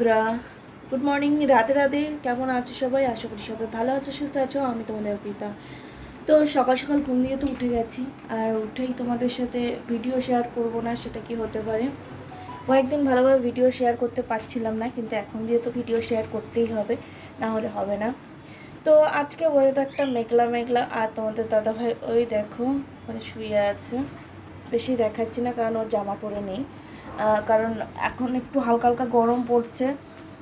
বন্ধুরা good morning রাতে রাতে কেমন আছো সবাই? আশা করি সবাই ভালো আছো, সুস্থ আছো, আমি তোমাদের অর্পিতা তো সকাল সকাল ঘুম দিয়ে তো উঠে গেছি, আর উঠেই তোমাদের সাথে ভিডিও শেয়ার করব না, সেটা কি হতে পারে? কয়েকদিন ভালোভাবে ভিডিও শেয়ার করতে পারছিলাম না, কিন্তু এখন দিয়ে তো ভিডিও শেয়ার করতেই হবে, না হলে হবে না। তো আজকে ওয়েদারটা মেঘলা মেঘলা, আর তোমাদের দাদাভাই ওই দেখো মানে শুয়ে আছে। বেশি দেখাচ্ছি না, কারণ ওর জামা পরে নেই। কারণ এখন একটু হালকা হালকা গরম পড়ছে।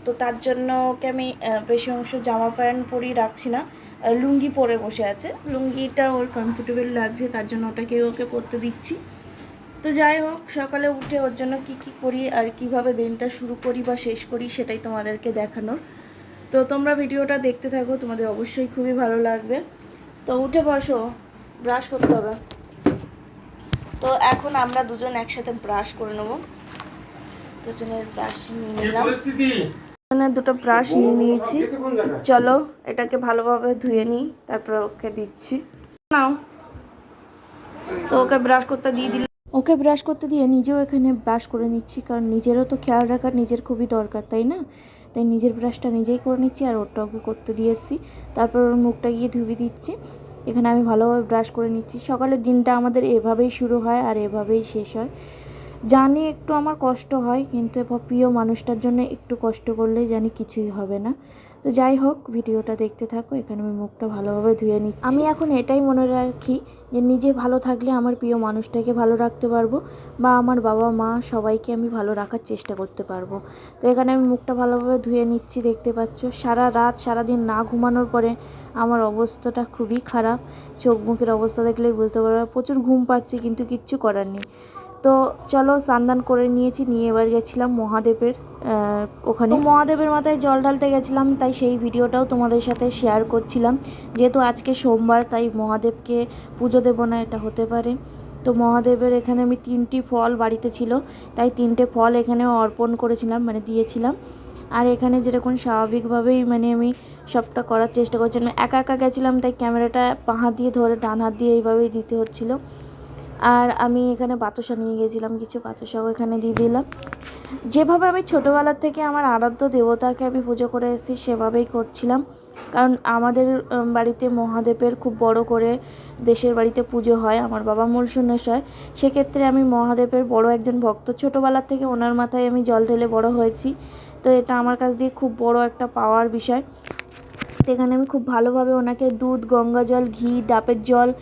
তো তার জন্য ওকে আমি বেশি অংশ জামা প্যান্ট পরিয়ে রাখছি না। লুঙ্গি পরে বসে আছে। লুঙ্গিটা ওর কমফোর্টেবল লাগছে, তার জন্য ওটাকে ওকে পরতে দিচ্ছি। তো যাই হোক, সকালে উঠে ওর জন্য কি কি করি আর কীভাবে দিনটা শুরু করি বা শেষ করি সেটাই তোমাদেরকে দেখানোর। তো তোমরা ভিডিওটা দেখতে থাকো, তোমাদের অবশ্যই খুবই ভালো লাগবে। তো উঠে বসো ব্রাশ করতে হবে। তো এখন আমরা দুজন একসাথে ব্রাশ করে নেব। দুজনের ব্রাশ নিয়ে নিলাম। দুটো ব্রাশ নিয়ে নিয়েছি। চলো এটাকে ভালোভাবে ধুয়ে নিই তারপর ওকে দিচ্ছি। নাও। তো ওকে ব্রাশ করতে দিয়ে দিলাম। ওকে ব্রাশ করতে দিয়ে নিজেও এখানে ব্রাশ করে নিচ্ছি কারণ নিজেরও তো খেয়াল রাখা নিজের খুবই দরকার তাই না? তাই নিজের ব্রাশটা নিজেই করে নিচ্ছি আর ওরটা ওকে করতে দিয়ে এসেছি। তারপর ওর মুখটা গিয়ে ধুবি দিচ্ছি। এখানে আমি ভালোভাবে ব্রাশ করে নিচ্ছি। সকালের দিনটা আমাদের এভাবেই শুরু হয় আর এভাবেই শেষ হয়। জানি একটু আমার কষ্ট হয়, কিন্তু এবার প্রিয় মানুষটার জন্য একটু কষ্ট করলেই জানি কিছুই হবে না। তো যাই হোক, ভিডিওটা দেখতে থাকো, এখানে আমি মুখটা ভালোভাবে ধুয়ে নিচ্ছি। আমি এখন এটাই মনে রাখি যে, নিজে ভালো থাকলে আমার প্রিয় মানুষটাকে ভালো রাখতে পারব বা আমার বাবা মা সবাইকে আমি ভালো রাখার চেষ্টা করতে পারব। তো এখানে আমি মুখটা ভালোভাবে ধুয়ে নিচ্ছি, দেখতে পাচ্ছ। সারা রাত, সারাদিন না ঘুমানোর পরে আমার অবস্থাটা খুবই খারাপ। চোখ মুখের অবস্থা দেখলেই বুঝতে পারবে, প্রচুর ঘুম পাচ্ছে, কিন্তু কিচ্ছু করার নেই। তো চলো স্নান করে নিয়েছি, নিয়ে এবার গেছিলাম মহাদেবের ওখানে। মহাদেবের মাথায় জল ঢালতে গেছিলাম, তাই সেই ভিডিওটাও তোমাদের সাথে শেয়ার করছিলাম। যেহেতু আজকে সোমবার, তাই মহাদেবকে পুজো দেবো না, এটা হতে পারে। তো মহাদেবের এখানে আমি তিনটি ফল বাড়িতে ছিল, তাই তিনটে ফল এখানে অর্পণ করেছিলাম মানে দিয়েছিলাম। আর এখানে যেরকম স্বাভাবিকভাবেই মানে আমি সবটা করার চেষ্টা করছিলাম, একা একা গেছিলাম, তাই ক্যামেরাটা পা হাত দিয়ে ধরে, ডান হাত দিয়ে এইভাবেই দিতে হচ্ছিল। আর আমি এখানে বাতাসা নিয়ে গেছিলাম, কিছু বাতাসাও এখানে দিয়ে দিলাম। যেভাবে আমি ছোটোবেলার থেকে আমার আরাধ্য দেবতাকে আমি পুজো করে এসেছি, সেভাবেই করছিলাম। কারণ আমাদের বাড়িতে মহাদেবের খুব বড় করে দেশের বাড়িতে পুজো হয়, আমার বাবা মূল হয় সেক্ষেত্রে আমি মহাদেবের বড় একজন ভক্ত। ছোটোবেলার থেকে ওনার মাথায় আমি জল ঢেলে বড় হয়েছি। তো এটা আমার কাছ দিয়ে খুব বড় একটা পাওয়ার বিষয়। এখানে আমি খুব ভালোভাবে ওনাকে দুধ, গঙ্গা জল, ঘি, ডাবের জল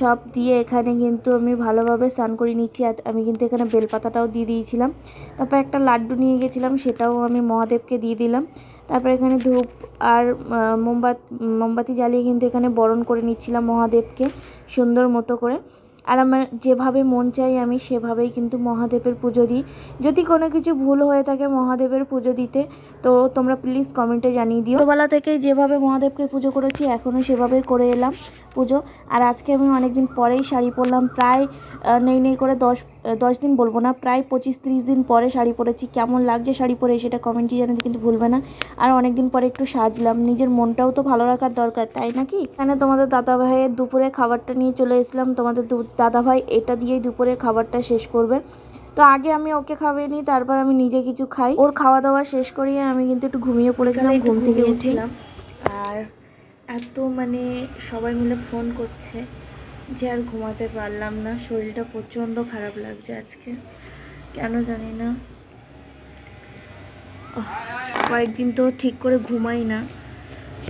সব দিয়ে এখানে কিন্তু আমি ভালোভাবে স্নান করে নিচ্ছি আর আমি কিন্তু এখানে বেলপাতাটাও দিয়ে দিয়েছিলাম। তারপর একটা লাড্ডু নিয়ে গেছিলাম, সেটাও আমি মহাদেবকে দিয়ে দিলাম। তারপর এখানে ধূপ আর মোমবাত, মোমবাতি জ্বালিয়ে কিন্তু এখানে বরণ করে নিচ্ছিলাম মহাদেবকে সুন্দর মতো করে। আর আমার যেভাবে মন চাই আমি সেভাবেই কিন্তু মহাদেবের পুজো দিই। যদি কোনো কিছু ভুল হয়ে থাকে মহাদেবের পুজো দিতে, তো তোমরা প্লিজ কমেন্টে জানিয়ে দিও। ছোটোবেলা থেকে যেভাবে মহাদেবকে পুজো করেছি এখনও সেভাবেই করে এলাম পুজো। আর আজকে আমি অনেক দিন পরেই শাড়ি পরলাম, প্রায় নেই নেই করে দশ দশ দিন বলব না প্রায় পঁচিশ তিরিশ দিন পরে শাড়ি পরেছি। কেমন লাগছে শাড়ি পরে সেটা কমেন্টে জানাতে কিন্তু ভুলবে না। আর অনেক দিন পরে একটু সাজলাম নিজের মনটাও তো ভালো রাখার দরকার তাই নাকি? এখানে তোমাদের দাদা ভাইয়ের দুপুরে খাবারটা নিয়ে চলে এসলাম তোমাদের দু- দাদা ভাই এটা দিয়েই দুপুরে খাবারটা শেষ করবে। তো আগে আমি ওকে খাওয়িয়ে নিই তারপর আমি নিজে কিছু খাই। ওর খাওয়া দাওয়া শেষ করিয়ে আমি কিন্তু একটু ঘুমিয়ে পড়েছিলাম ঘুম থেকে উঠছিলাম। আর এত মানে সবাই মিলে ফোন করছে। যে আর ঘুমাতে পারলাম না, শরীরটা প্রচণ্ড খারাপ লাগছে আজকে। কেন জানি না। কয়েকদিন তো ঠিক করে ঘুমাই না।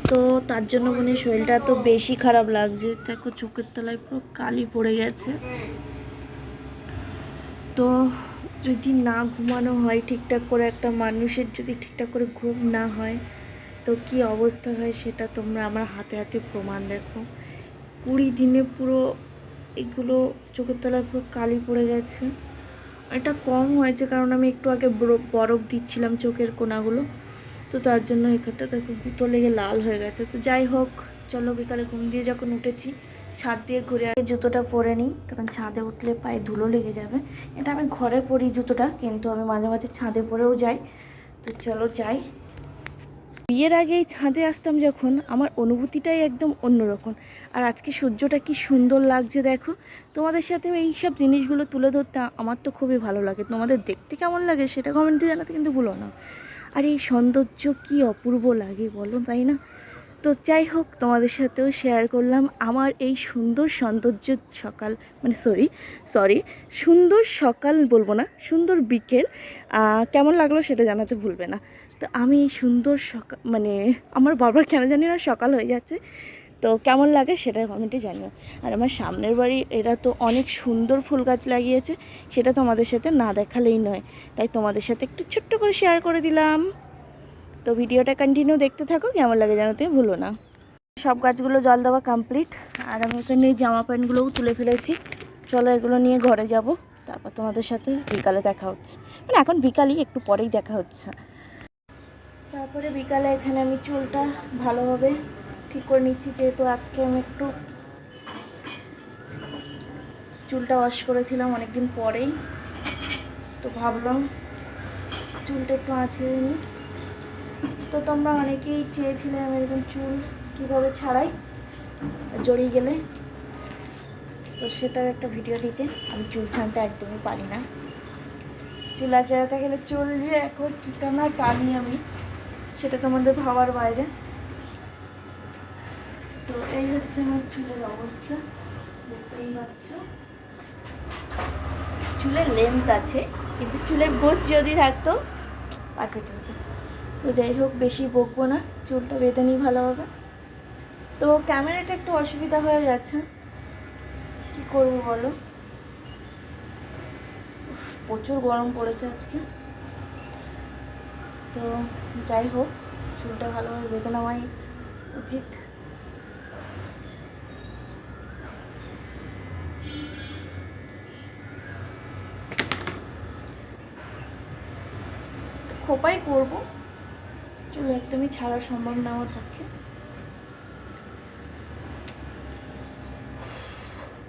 তো তার জন্য মানে শরীরটা তো বেশি খারাপ লাগছে। দেখো চোখের তলায় পুরো কালি পড়ে গেছে। তো যদি না ঘুমানো হয়, ঠিকঠাক করে একটা মানুষের যদি ঠিকঠাক করে ঘুম না হয়, তো কি অবস্থা হয় সেটা তোমরা আমার হাতে হাতে প্রমাণ দেখো। কুড়ি দিনে পুরো এগুলো চোখের তলায় পুরো কালি পড়ে গেছে। এটা কম হয়েছে, কারণ আমি একটু আগে বরফ দিচ্ছিলাম চোখের কোনাগুলো। তো তার জন্য এখানটা দেখো গুঁতো লেগে লাল হয়ে গেছে। তো যাই হোক, চলো বিকালে ঘুম দিয়ে যখন উঠেছি, ছাদ দিয়ে ঘুরে আগে জুতোটা পরে নিই, কারণ ছাদে উঠলে পায়ে ধুলো লেগে যাবে। এটা আমি ঘরে পরি জুতোটা, কিন্তু আমি মাঝে মাঝে ছাদে পরেও যাই। তো চলো যাই। বিয়ের আগে এই ছাদে আসতাম যখন, আমার অনুভূতিটাই একদম অন্যরকম। আর আজকে সূর্যটা কি সুন্দর লাগছে দেখো। তোমাদের সাথে এই সব জিনিসগুলো তুলে ধরতে আমার তো খুবই ভালো লাগে। তোমাদের দেখতে কেমন লাগে সেটা কমেন্টে জানাতে কিন্তু ভুলো না। আর এই সৌন্দর্য কি অপূর্ব লাগে বলো, তাই না? তো যাই হোক, তোমাদের সাথেও শেয়ার করলাম আমার এই সুন্দর সৌন্দর্য সকাল মানে সরি সরি সুন্দর সকাল বলব না, সুন্দর বিকেল কেমন লাগল সেটা জানাতে ভুলবে না। তো আমি সুন্দর সকাল মানে আমার বারবার কেন জানি না সকাল হয়ে যাচ্ছে। তো কেমন লাগে সেটা কমেন্টে জানিও। আর আমার সামনের বাড়ি, এরা তো অনেক সুন্দর ফুল গাছ লাগিয়েছে, সেটা তোমাদের সাথে না দেখালেই নয়। তাই তোমাদের সাথে একটু ছোট্ট করে শেয়ার করে দিলাম। তো ভিডিওটা কন্টিনিউ দেখতে থাকো, কেমন লাগে জানাতে ভুলো না। সব গাছগুলো জল দেওয়া কমপ্লিট আর আমি এখানে জামা প্যান্টগুলোও তুলে ফেলেছি। চলো এগুলো নিয়ে ঘরে যাব, তারপর তোমাদের সাথে বিকালে দেখা হচ্ছে। মানে এখন বিকালই, একটু পরেই দেখা হচ্ছে। তারপরে বিকালে এখানে আমি চুলটা ভালোভাবে ঠিক করে নিচ্ছি যেহেতু আজকে আমি একটু চুলটা ওয়াশ করেছিলাম অনেকদিন পরেই। তো ভাবলাম চুলটা একটু আঁচড়ে নিই। তো তোমরা অনেকেই চেয়েছিলে আমি এরকম চুল কীভাবে ছাড়াই জড়িয়ে গেলে। তো সেটার একটা ভিডিও দিতে। আমি চুল ছাড়তে একদমই পারি না। চুল আঁচড়াতে গেলে চুল যে এখন কীটা না টানি আমি সেটা তোমাদের ভাবার বাইরে। তো এই হচ্ছে আমার চুলের অবস্থা, দেখতেই পাচ্ছ। চুলের লেন্থ আছে, কিন্তু চুলের গোছ যদি থাকতো পারফেক্ট হতো। তো যাই হোক, বেশি বকবো না, চুলটা বেঁধে নিই ভালোভাবে। তো ক্যামেরাটা একটু অসুবিধা হয়ে যাচ্ছে কি করব বলো? প্রচুর গরম পড়েছে আজকে। তো যাই হোক, চুলটা ভালোভাবে বেঁধে নেওয়াই উচিত। খোপাই করব, চুল একদমই ছাড়া সম্ভব না আমার পক্ষে।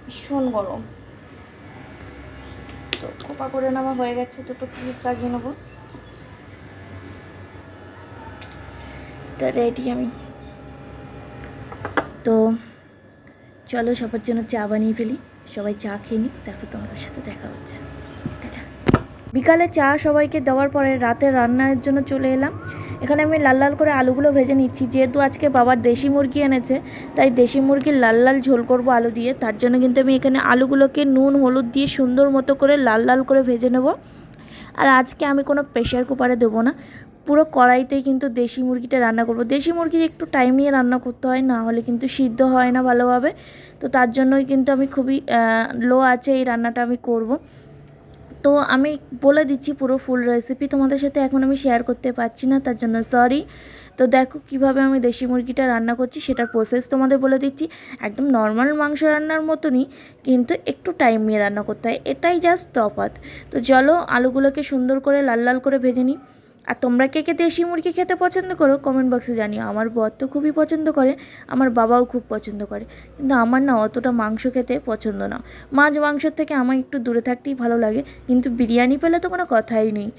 ভীষণ গরম। তো খোপা করে নেওয়া হয়ে গেছে, দুটো ক্লিপ লাগিয়ে নেব। তো রেডি আমি। তো চলো সবার জন্য চা বানিয়ে ফেলি। সবাই চা খেয়ে নিই তারপর তোমাদের সাথে দেখা হচ্ছে। বিকালে চা সবাইকে দেওয়ার পরে রাতে রান্নার জন্য চলে এলাম। এখানে আমি লাল লাল করে আলুগুলো ভেজে নিচ্ছি। যেহেতু আজকে বাবার দেশি মুরগি এনেছে, তাই দেশি মুরগির লাল লাল ঝোল করব আলু দিয়ে। তার জন্য কিন্তু আমি এখানে আলুগুলোকে নুন, হলুদ দিয়ে সুন্দর মতো করে লাল লাল করে ভেজে নেব। আর আজকে আমি কোনো প্রেশার কুকারে দেবো না। পুরো কড়াইতেই কিন্তু দেশি মুরগিটা রান্না করব। দেশি মুরগি একটু টাইম নিয়ে রান্না করতে হয়, না হলে কিন্তু সিদ্ধ হয় না ভালোভাবে। তো তার জন্যই কিন্তু আমি খুবই লো আছে এই রান্নাটা আমি করব। তো আমি বলে দিচ্ছি পুরো ফুল রেসিপি তোমাদের সাথে এখন আমি শেয়ার করতে পারছি না, তার জন্য সরি তো দেখো কীভাবে আমি দেশি মুরগিটা রান্না করছি, সেটার প্রসেস তোমাদের বলে দিচ্ছি। একদম নর্মাল মাংস রান্নার মতনই, কিন্তু একটু টাইম নিয়ে রান্না করতে হয়। এটাই জাস্ট তফাৎ। তো চলো আলুগুলোকে সুন্দর করে লাল লাল করে ভেজে নিই। আর তোমরা কে কে দেশি মুরগি খেতে পছন্দ করো কমেন্ট বক্সে জানিও। আমার বর তো খুবই পছন্দ করে, আমার বাবাও খুব পছন্দ করে। কিন্তু আমার না অতটা মাংস খেতে পছন্দ না। মাছ মাংসর থেকে আমার একটু দূরে থাকতেই ভালো লাগে, কিন্তু বিরিয়ানি পেলে তো কোনো কথাই নেই।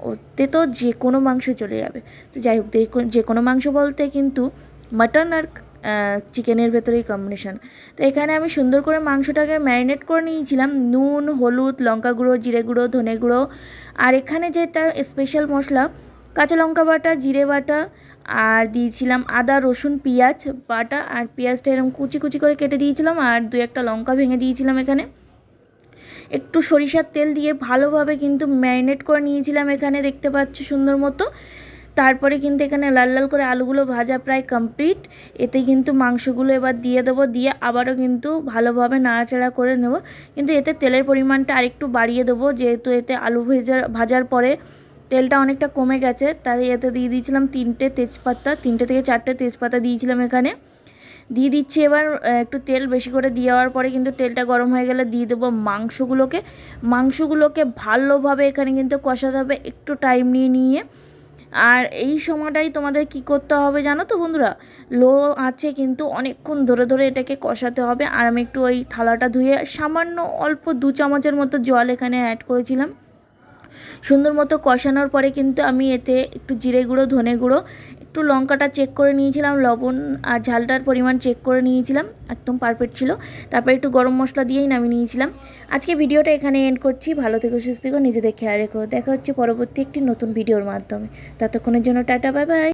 ওতে তো যে কোনো মাংস চলে যাবে। তো যাই হোক, যে- যে কোনো মাংস বলতে কিন্তু মাটন আর চিকেনের ভেতরেই কম্বিনেশন তো এখানে আমি সুন্দর করে মাংসটাকে ম্যারিনেট করে নিয়েছিলাম। নুন, হলুদ, লঙ্কা গুঁড়ো, জিরে গুঁড়ো, ধনে গুঁড়ো। আর এখানে যেটা স্পেশাল মশলা, কাঁচা লঙ্কা বাটা, জিরে বাটা, আর দিয়েছিলাম আদা, রসুন, পেঁয়াজ বাটা। আর পেঁয়াজটা এরকম কুচি কুচি করে কেটে দিয়েছিলাম আর দু একটা লঙ্কা ভেঙে দিয়েছিলাম এখানে। একটু সরিষার তেল দিয়ে ভালোভাবে কিন্তু ম্যারিনেট করে নিয়েছিলাম এখানে, দেখতে পাচ্ছ সুন্দর মতো। তারপরে কিন্তু এখানে লাল লাল করে আলুগুলো ভাজা প্রায় কমপ্লিট এতে কিন্তু মাংসগুলো এবার দিয়ে দেবো, দিয়ে আবারও কিন্তু ভালোভাবে নাড়াচাড়া করে নেব। কিন্তু এতে তেলের পরিমাণটা আরেকটু বাড়িয়ে দেবো, যেহেতু এতে আলু ভেজা, ভাজার পরে তেলটা অনেকটা কমে গেছে, তাই এতে দিয়ে দিয়েছিলাম তিনটে তেজপাতা, তিনটে থেকে চারটে তেজপাতা দিয়েছিলাম এখানে। দিয়ে দিচ্ছি এবার একটু তেল বেশি করে দেওয়ার পরে কিন্তু তেলটা গরম হয়ে গেলে দিয়ে দেবো মাংসগুলোকে। মাংসগুলোকে ভালোভাবে এখানে কিন্তু কষাতে হবে, একটু টাইম নিয়ে নিয়ে। আর এই সময়টাই তোমাদের কি করতে হবে জানো তো বন্ধুরা? লো আছে কিন্তু অনেকক্ষণ ধরে ধরে এটাকে কষাতে হবে। আর আমি একটু ওই থালাটা ধুয়ে সামান্য অল্প দু চামচের মতো জল এখানে অ্যাড করেছিলাম। সুন্দর মতো কষানোর পরে কিন্তু আমি এতে একটু জিরে গুঁড়ো, ধনে গুঁড়ো, একটু লঙ্কাটা চেক করে নিয়েছিলাম, লবণ আর ঝালটার পরিমাণ চেক করে নিয়েছিলাম, একদম পারফেক্ট ছিল। তারপরে একটু গরম মশলা দিয়েই নামিয়ে নিয়েছিলাম। আজকে ভিডিওটা এখানে এন্ড করছি। ভালো থেকো, সুস্থ থেকো, নিজেদের খেয়াল রেখো। দেখা হচ্ছে পরবর্তী একটি নতুন ভিডিওর মাধ্যমে। ততক্ষণের জন্য টাটা বাই বাই